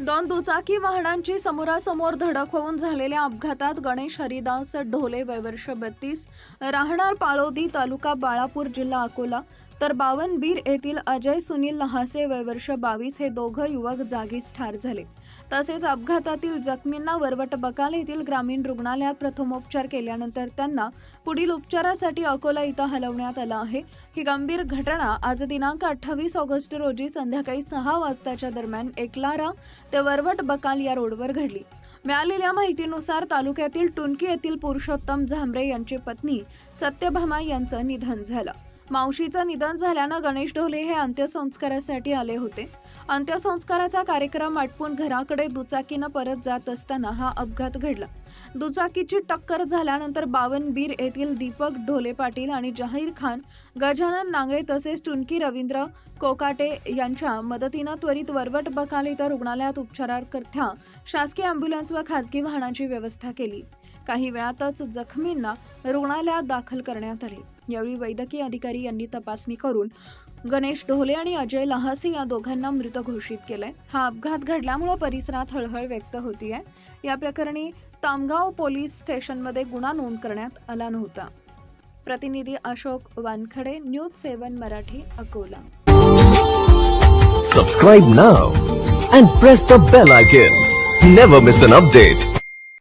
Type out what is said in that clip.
दोन दुचाकी वाहनांची समोरासमोर धडक होऊन झालेल्या अपघातात गणेश हरिदास ढोले वयवर्ष बत्तीस राहणार पाळोदी तालुका बाळापूर जिल्हा अकोला. तर बावनबीर येथील अजय सुनील लहासे वयवर्ष बावीस हे दोघं युवक जागीच ठार झाले. तसेच अपघातातील जखमींना वरवट बकाल येथील ग्रामीण रुग्णालयात प्रथमोपचार केल्यानंतर त्यांना पुढील उपचारासाठी अकोला इथं हलवण्यात आलं आहे. ही गंभीर घटना आज दिनांक अठ्ठावीस ऑगस्ट रोजी संध्याकाळी सहा वाजताच्या दरम्यान एकलारा ते वरवट बकाल या रोडवर घडली. मिळालेल्या माहितीनुसार तालुक्यातील टुनकी येथील पुरुषोत्तम झांबरे यांची पत्नी सत्यभामा यांचं निधन झालं. मावशीचं निधन झाल्यानं गणेश ढोले हे अंत्यसंस्कारासाठी आले होते. अंत्यसंस्काराचा कार्यक्रम आटपून घराकडे दुचाकीनं परत जात असताना हा अपघात घडला. दुचाकीची टक्कर झाल्यानंतर बावनबीर येथील दीपक ढोले पाटील आणि जहीर खान गजानन नांगरे तसेच टुनकी रवींद्र कोकाटे यांच्या मदतीनं त्वरित वरवट बकाल इथं रुग्णालयात उपचाराकरता शासकीय अँब्युलन्स व खासगी वाहनाची व्यवस्था केली. काही वेळातच जखमींना रुग्णालयात दाखल करण्यात आले. यावेळी वैद्यकीय अधिकारी यांनी तपासणी करून गणेश ढोले आणि अजय लहासे या दोघांना मृत घोषित केलंय. हा अपघात घडल्यामुळे परिसरात हळहळ व्यक्त होतीये. या प्रकरणी तामगाव पोलीस स्टेशनमध्ये गुन्हा नोंद करण्यात आला नव्हता. प्रतिनिधी Ashok Wankhede news seven Marathi Akola. Subscribe now and press the bell icon never miss an update